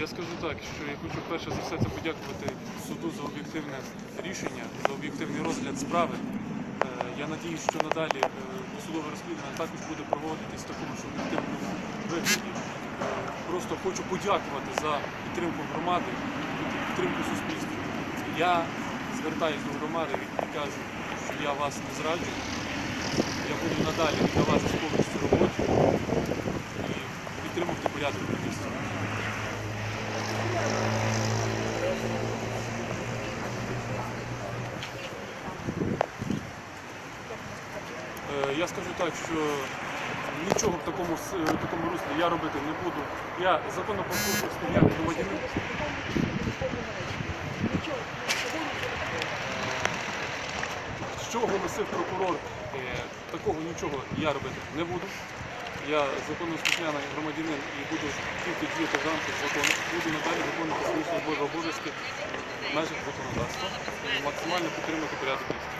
Я скажу так, що я хочу перше за все це подякувати суду за об'єктивне рішення, за об'єктивний розгляд справи. Е, Я надіюсь, що надалі е, досудове розслідування також буде проводитись в такому ж об'єктивному вигляді. Е, Просто хочу подякувати за підтримку громади, підтримку суспільства. Я звертаюся до громади і кажу, що я вас не зраджу. Я буду надалі повністю роботі і підтримувати порядок на. Е, Я скажу так, що нічого в такому, в такому руслі я робити не буду. Я законопослушний спільняти громадянин. Що оголосив прокурор, е, такого нічого я робити не буду. Я законослухняний громадянин і буду тільки діяти в закону. Буду надалі виконувати свої службові обов'язки в межах законодавства, і максимально підтримати порядок міста.